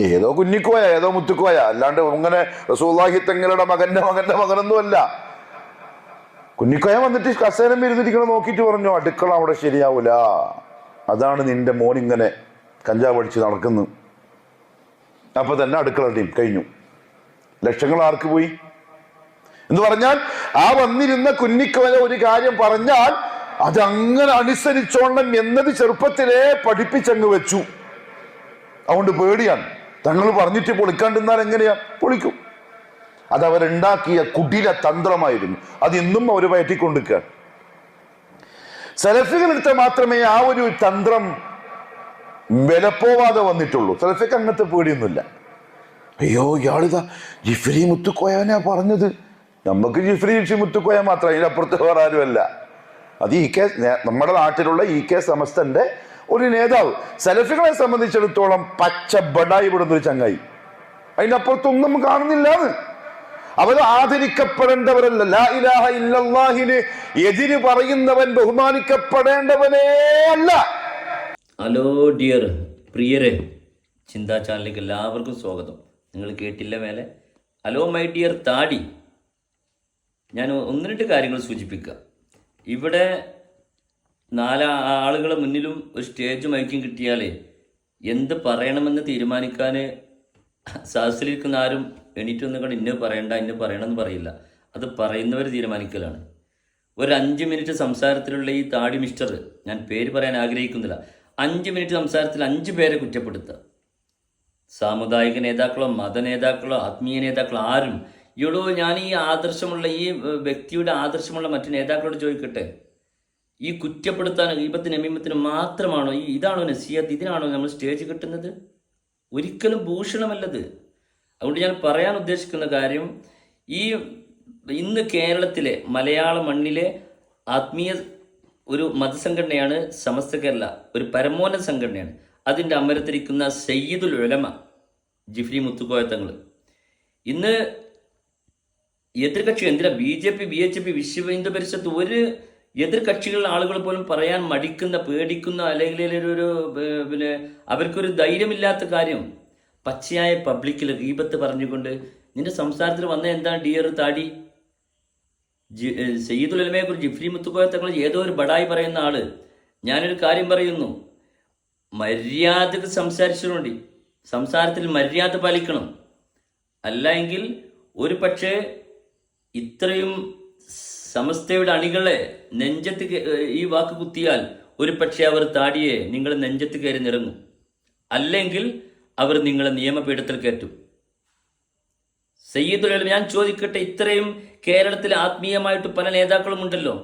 ഏതോ കുഞ്ഞിക്കോയ ഏതോ മുത്തുക്കോയ അല്ലാണ്ട് ഇങ്ങനെ റസൂല്ലാഹി തങ്ങളുടെ മകന്റെ മകന്റെ മകനൊന്നുമല്ല. കുഞ്ഞിക്കോയ വന്നിട്ട് കസേരം ഇരുന്നിരിക്കണം നോക്കിയിട്ട് പറഞ്ഞു അടുക്കള അവിടെ ശരിയാവൂല. അതാണ് നിന്റെ മോൻ ഇങ്ങനെ കഞ്ചാവ് അടിച്ച് നടക്കുന്നു. അപ്പൊ തന്നെ അടുക്കള ടീം കഴിഞ്ഞു. ലക്ഷങ്ങൾ ആർക്ക് പോയി? എന്ന് പറഞ്ഞാൽ ആ വന്നിരുന്ന കുഞ്ഞിക്കോയ ഒരു കാര്യം പറഞ്ഞാൽ അതങ്ങനെ അനുസരിച്ചോണം എന്നത് ചെറുപ്പത്തിലേ പഠിപ്പിച്ചങ്ങ് വെച്ചു. അതുകൊണ്ട് പേടിയാണ്. തങ്ങൾ പറഞ്ഞിട്ട് പൊളിക്കാണ്ടിരുന്നാൽ എങ്ങനെയാ? പൊളിക്കും. അത് അവരുണ്ടാക്കിയ കുടില തന്ത്രമായിരുന്നു. അത് ഇന്നും അവർ വയറ്റിക്കൊണ്ടിരിക്കുകയാണ് സെലഫികളെടുത്ത മാത്രമേ ആ ഒരു തന്ത്രം വിലപ്പോവാതെ വന്നിട്ടുള്ളൂ. സെലഫിക്ക് അങ്ങനത്തെ പേടിയൊന്നുമില്ല. അയ്യോ ഇയാളിതാ ജിഫ്രി മുത്തുക്കോയാനാ പറഞ്ഞത്. നമുക്ക് ജിഫ്രി ജിഷി മുത്തുക്കോയ മാത്രം അതിനപ്പുറത്ത് വേറെ ആരുമല്ല. അത് ഇ കെ നമ്മുടെ നാട്ടിലുള്ള ഇ കെ സമസ്തന്റെ ഒരു നേതാവ് സെലഫികളെ സംബന്ധിച്ചിടത്തോളം പച്ച ബഡായി വിടുന്ന ഒരു ചങ്ങായി. അതിനപ്പുറത്തൊന്നും കാണുന്നില്ല അവർ ആദരിക്കപ്പെടേണ്ടവരല്ല. ലാ ഇലാഹ എതിര് പറയുന്നവൻ ബഹുമാനിക്കപ്പെടേണ്ടവനേ അല്ല. ഹലോ ഡിയർ പ്രിയരെ ചിന്താ ചാനലിലേക്ക് എല്ലാവർക്കും സ്വാഗതം. നിങ്ങൾ കേട്ടില്ല മേലെ? ഹലോ മൈ ഡിയർ താടി. ഞാൻ ഒന്ന് രണ്ട് കാര്യങ്ങൾ സൂചിപ്പിക്കുക ഇവിടെ നാല് ആളുകളെ മുന്നിലും ഒരു സ്റ്റേജ് മയക്കും കിട്ടിയാലേ എന്ത് പറയണമെന്ന് തീരുമാനിക്കാൻ സദസ്സിലിരിക്കുന്ന ആരും എണീറ്റ് വന്ന് കണ്ട് ഇന്ന പറയണ്ട ഇന്ന പറയണമെന്ന് പറയില്ല. അത് പറയുന്നവർ തീരുമാനിക്കലാണ്. ഒരു അഞ്ച് മിനിറ്റ് സംസാരത്തിലുള്ള ഈ താടി മിസ്റ്റർ ഞാൻ പേര് പറയാൻ ആഗ്രഹിക്കുന്നില്ല. അഞ്ച് മിനിറ്റ് സംസാരത്തിൽ അഞ്ച് പേരെ കുറ്റപ്പെടുത്തുക. സാമുദായിക നേതാക്കളോ മത നേതാക്കളോ ആത്മീയ നേതാക്കളോ ആരും. ഇവിടെ ഞാൻ ഈ ആദർശമുള്ള ഈ വ്യക്തിയുടെ ആദർശമുള്ള മറ്റു നേതാക്കളോട് ചോദിക്കട്ടെ? ഈ കുറ്റപ്പെടുത്താൻ ഈപത്തിന് അമീമത്തിന് മാത്രമാണോ ഈ ഇതാണോ നസീഹത്ത് ഇതിനാണോ നമ്മൾ സ്റ്റേജ് കിട്ടുന്നത്? ഒരിക്കലും ഭൂഷണമല്ലത്. അതുകൊണ്ട് ഞാൻ പറയാൻ ഉദ്ദേശിക്കുന്ന കാര്യം ഈ ഇന്ന് കേരളത്തിലെ മലയാള മണ്ണിലെ ആത്മീയ ഒരു മതസംഘടനയാണ് സമസ്ത കേരള ഒരു പരമോന്നത സംഘടനയാണ്. അതിന്റെ അമരത്തിരിക്കുന്ന സയ്യിദുൽ ഉലമ ജിഫ്രി മുത്തുക്കോയത്തങ്ങൾ ഇന്ന് എതിർകക്ഷി എന്തിനാ? B J P B H P Vishwa Hindu Parishad ഒരു എതിർ കക്ഷികളിലെ ആളുകൾ പോലും പറയാൻ മടിക്കുന്ന പേടിക്കുന്ന അല്ലെങ്കിൽ ഒരു പിന്നെ അവർക്കൊരു ധൈര്യമില്ലാത്ത കാര്യം. പച്ചയായ പബ്ലിക്കിൽ ഗീപത്ത് പറഞ്ഞുകൊണ്ട് നിന്റെ സംസാരത്തിൽ വന്ന എന്താണ് ഡിയർ താടി? സയ്യിദുൽ ഉലമയെ കുറിച്ച് ജിഫ്രി മുത്തുക്കോയ ഏതോ ഒരു ബടായി പറയുന്ന ആൾ. ഞാനൊരു കാര്യം പറയുന്നു. മര്യാദയ്ക്ക് സംസാരിച്ചുകൊണ്ട് സംസാരത്തിൽ മര്യാദ പാലിക്കണം. അല്ല എങ്കിൽ ഒരു പക്ഷേ ഇത്രയും സമസ്തയുടെ അണികളെ നെഞ്ചത്ത് ഈ വാക്ക് കുത്തിയാൽ ഒരു പക്ഷേ അവർ താടിയെ നിങ്ങൾ നെഞ്ചത്ത് കയറി നിറങ്ങും അല്ലെങ്കിൽ അവർ നിങ്ങളെ നിയമപീഠത്തിൽ കയറ്റും. സയ്യിദുൽ ഞാൻ ചോദിക്കട്ടെ ഇത്രയും കേരളത്തിൽ ആത്മീയമായിട്ട് പല നേതാക്കളും ഉണ്ടല്ലോ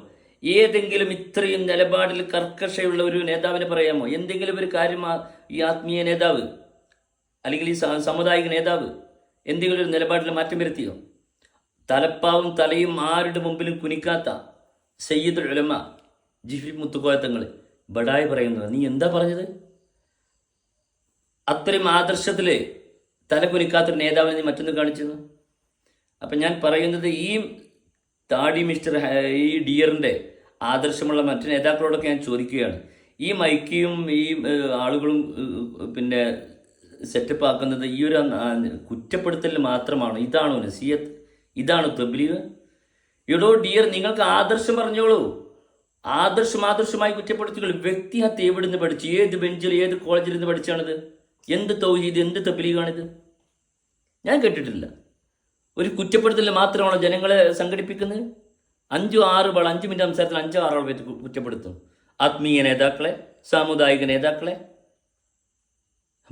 ഏതെങ്കിലും ഇത്രയും നിലപാടിൽ കർക്കശയുള്ള ഒരു നേതാവിനെ പറയാമോ? എന്തെങ്കിലും ഒരു കാര്യം ഈ ആത്മീയ നേതാവ്? അല്ലെങ്കിൽ ഈ സമുദായിക നേതാവ്? എന്തെങ്കിലും ഒരു നിലപാടിൽ മാറ്റം വരുത്തിയോ? തലപ്പാവും തലയും ആരുടെ മുമ്പിലും കുനിക്കാത്ത സയ്യിദ് ഉലമ ജിഫി മുത്തുക്കോയത്തങ്ങൾ ബഡായി പറയുന്നത് നീ എന്താ പറഞ്ഞത്? അത്രയും ആദർശത്തിൽ തല കുനിക്കാത്തൊരു നേതാവിനെ നീ മറ്റൊന്ന് കാണിച്ചിരുന്നു അപ്പം ഞാൻ പറയുന്നത് ഈ താടി മിസ്റ്റർ ഈ ഡിയറിന്റെ ആദർശമുള്ള മറ്റു നേതാക്കളോടൊക്കെ ഞാൻ ചോദിക്കുകയാണ്. ഈ മൈക്കിയും ഈ ആളുകളും പിന്നെ സെറ്റപ്പ് ആക്കുന്നത് ഈ ഒരു കുറ്റപ്പെടുത്തൽ മാത്രമാണ്? ഇതാണോ നസീയത്ത് ഇതാണോ തബ്ലീഗ് എടോ ഡിയർ നിങ്ങൾക്ക് ആദർശം പറഞ്ഞോളൂ. ആദർശം ആദർശമായി കുറ്റപ്പെടുത്തുകൾ വ്യക്തിഹത്യ എവിടെ നിന്ന് പഠിച്ചു? ഏത് ബെഞ്ചിൽ ഏത് കോളേജിൽ നിന്ന് പഠിച്ചാണിത്? എന്ത് തൗഹീദ് എന്ത് തബ്ലീഗാണിത്? ഞാൻ കേട്ടിട്ടില്ല. ഒരു കുറ്റപ്പെടുത്തൽ മാത്രമാണോ ജനങ്ങളെ സംഘടിപ്പിക്കുന്നത്? അഞ്ചു ആറ് വള അഞ്ച് മിനിറ്റ് സംസാരത്തിൽ അഞ്ചോ ആറോളം പേര് കുറ്റപ്പെടുത്തും. ആത്മീയ നേതാക്കളെ സാമുദായിക നേതാക്കളെ.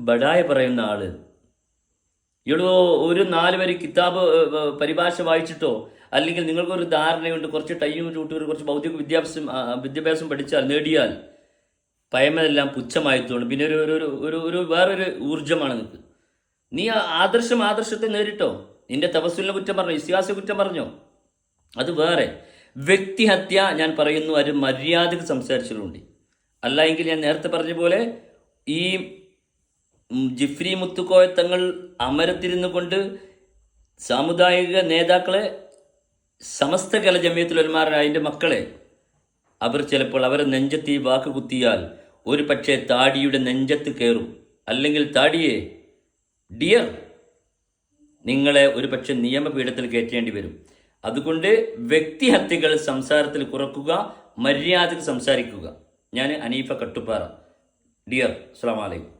ബഡായ പറയുന്ന ആൾ ഇവിടെ ഒരു നാല് വരി കിതാബ് പരിഭാഷ വായിച്ചിട്ടോ അല്ലെങ്കിൽ നിങ്ങൾക്കൊരു ധാരണയുണ്ട് കുറച്ച് ടൈം ചൂട്ടി കുറച്ച് ഭൗതിക വിദ്യാഭ്യാസം വിദ്യാഭ്യാസം പഠിച്ചാൽ നേടിയാൽ പയമതെല്ലാം പുച്ഛമായി തോന്നും പിന്നെ ഒരു ഒരു ഒരു- ഒരു വേറൊരു ഊർജമാണ് നിങ്ങൾക്ക് നീ ആദർശം ആദർശത്തെ നേരിട്ടോ? നിന്റെ തപസ്സുലിനെ കുറ്റം പറഞ്ഞു? ഇസ്യാസ കുറ്റം പറഞ്ഞോ? അത് വേറെ. വ്യക്തിഹത്യ ഞാൻ പറയുന്നു ഒരു മര്യാദയ്ക്ക് സംസാരിച്ചിട്ടുണ്ട്. അല്ല എങ്കിൽ ഞാൻ നേരത്തെ പറഞ്ഞ പോലെ ഈ ജിഫ്രി മുത്തുക്കോയ തങ്ങൾ അമരത്തിരുന്നു കൊണ്ട് സാമുദായിക നേതാക്കളെ സമസ്ത കല ജമിയത്തിലൊരുമാരായ അതിന്റെ മക്കളെ അവർ ചിലപ്പോൾ അവരെ നെഞ്ചത്തി വാക്ക് കുത്തിയാൽ ഒരു പക്ഷേ താടിയുടെ നെഞ്ചത്ത് കയറും അല്ലെങ്കിൽ താടിയെ ഡിയർ നിങ്ങളെ ഒരു പക്ഷെ നിയമപീഠത്തിൽ കയറ്റേണ്ടി വരും. അതുകൊണ്ട് വ്യക്തിഹത്യകൾ സംസാരത്തിൽ കുറക്കുക മര്യാദയ്ക്ക് സംസാരിക്കുക. ഞാൻ അനീഫ കട്ടുപ്പാറ. ഡിയർ അസ്സാം വലൈക്കും